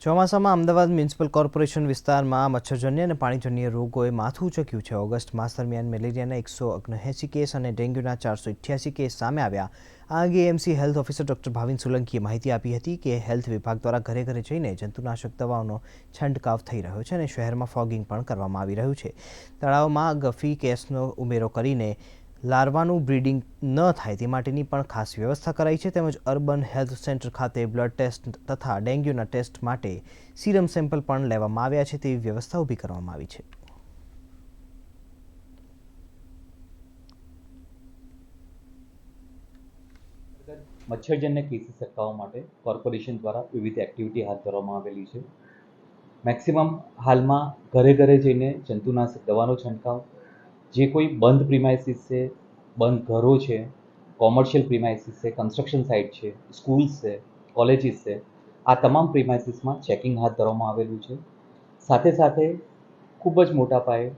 ચોમાસામાં Ahmedabad municipal corporation વિસ્તારમાં મચ્છરજન્ય અને પાણીજન્ય રોગોએ માથું ઉચક્યું છે. ઓગસ્ટ માસ દરમિયાન મેલેરિયાના એકસો ઓગણએંસી કેસ અને ડેન્ગ્યુના ચારસો ઇઠ્યાસી કેસ સામે આવ્યા. આ અંગે MC health officer doctor Bhavin સોલંકીએ માહિતી આપી હતી કે હેલ્થ વિભાગ દ્વારા ઘરે ઘરે જઈને જંતુનાશક દવાઓનો છંટકાવ થઈ રહ્યો છે અને શહેરમાં ફોગિંગ પણ કરવામાં આવી રહ્યું છે. તળાવમાં ગફી કેસનો ઉમેરો કરીને લાર્વાનું બ્રીડિંગ ન થાય તે માટેની પણ ખાસ વ્યવસ્થા કરાઈ છે. તેમજ અર્બન હેલ્થ સેન્ટર ખાતે બ્લડ ટેસ્ટ તથા ડેન્ગ્યુના ટેસ્ટ માટે સીરમ સેમ્પલ પણ લેવામાં આવ્યા છે તેવી વ્યવસ્થા ઊભી કરવામાં આવી છે. મચ્છરજન્ય કેસીસ અટકાવવા માટે કોર્પોરેશન દ્વારા વિવિધ એક્ટિવિટી હાથ ધરવામાં આવેલી છે. મેક્સિમમ હાલમાં ઘરે ઘરે જઈને જંતુનાશક દવાનો છંટકાવ જે કોઈ બંધ પ્રિમાઇસીસ છે, બંધ ઘરો છે કોમર્શિયલ પ્રિમાઇસીસ છે કન્સ્ટ્રક્શન સાઇટ છે સ્કૂલ્સ છે કોલેજીસ છે, આ તમામ પ્રિમાઇસીસમાં ચેકિંગ હાથ ધરવામાં આવેલું છે. સાથે સાથે ખૂબ જ મોટા પાયે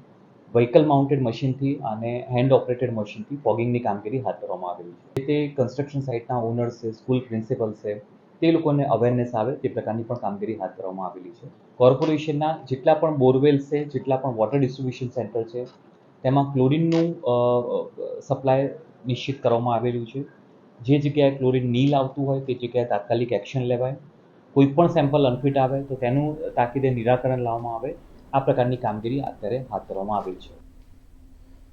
વ્હીકલ માઉન્ટેડ મશીનથી અને હેન્ડ ઓપરેટેડ મશીનથી ફોગિંગની કામગીરી હાથ ધરવામાં આવેલી છે. તે કન્સ્ટ્રક્શન સાઇટના ઓનર્સ છે સ્કૂલ પ્રિન્સિપલ છે, તે લોકોને અવેરનેસ આવે તે પ્રકારની પણ કામગીરી હાથ ધરવામાં આવેલી છે. કોર્પોરેશનના જેટલા પણ બોરવેલ્સ છે, જેટલા પણ વોટર ડિસ્ટ્રીબ્યુશન સેન્ટર છે તેમાં ક્લોરિનનું સપ્લાય નિશ્ચિત કરવામાં આવેલું છે. જે જગ્યાએ ક્લોરિન નીલ આવતું હોય તે જગ્યાએ તાત્કાલિક એક્શન લેવાય. કોઈ પણ સેમ્પલ અનફિટ આવે તો તેનું તાકીદે નિરાકરણ લાવવામાં આવે. આ પ્રકારની કામગીરી અત્યારે હાથ ધરવામાં આવેલ છે.